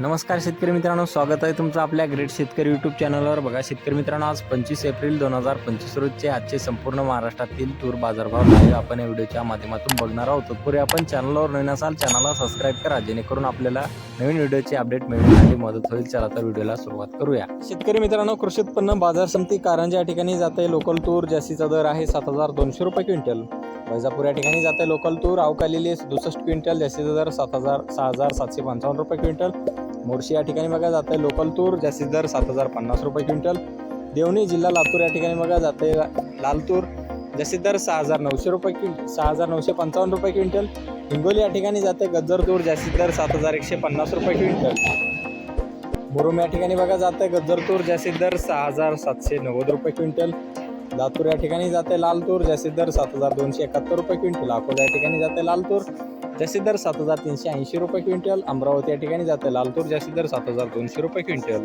नमस्कार शेतकरी मित्रांनो स्वागत आहे तुमचं आपल्या ग्रेट शेतकरी यूट्यूब चॅनलवर बघा शेतकरी मित्रांनो आज पंचवीस एप्रिल दोन हजार पंचवीस रोजचे आजचे संपूर्ण महाराष्ट्रातील तूर बाजारभाव लाईव्ह आपण या व्हिडिओच्या माध्यमातून बघणार आहोत. तत्पूर्वी आपण चॅनलवर नवीन असाल चॅनलला सबस्क्राईब करा जेणेकरून आपल्याला नवीन व्हिडिओचे अपडेट मिळण्यासाठी मदत होईल. चला तर व्हिडिओला सुरुवात करूया. शेतकरी मित्रांनो कृषी उत्पन्न बाजार समिती कारंजा या ठिकाणी जाते. लोकल तूर जास्तीचा दर आहे सात हजार दोनशे रुपये क्विंटल. वैजापूर या ठिकाणी जाते लोकल तूर अवकालेली सदुसष्ट क्विंटल जास्तीचा दर सात हजार सहा हजार सातशे पंचावन्न रुपये क्विंटल. मोर्शी या ठिकाणी बघा जाते लोकल तूर जास्तीत दर सात हजार पन्नास रुपये क्विंटल. देवणी जिल्हा लातूर या ठिकाणी बघा जाते लाल तूर जास्तीत दर सहा हजार नऊशे रुपये क्विंट सहा हजार नऊशे पंचावन्न रुपये क्विंटल. हिंगोली या ठिकाणी जाते गज्जर तूर जास्तीत दर सात हजार एकशे पन्नास रुपये क्विंटल. मुरुम या ठिकाणी बघा जाते गज्जर तूर जास्तीत दर सहा हजार सातशे नव्वद रुपये क्विंटल. लातूर या ठिकाणी जाते लाल तूर जास्तीत दर सात हजार दोनशे एकाहत्तर रुपये क्विंटल. अकोला या ठिकाणी जाते लाल तूर. जास्तीत दर सात हजार तीनशे ऐंशी रुपये क्विंटल अमरावती या ठिकाणी जातं. लालतूर जास्तीत दर सात हजार दोनशे रुपये क्विंटल.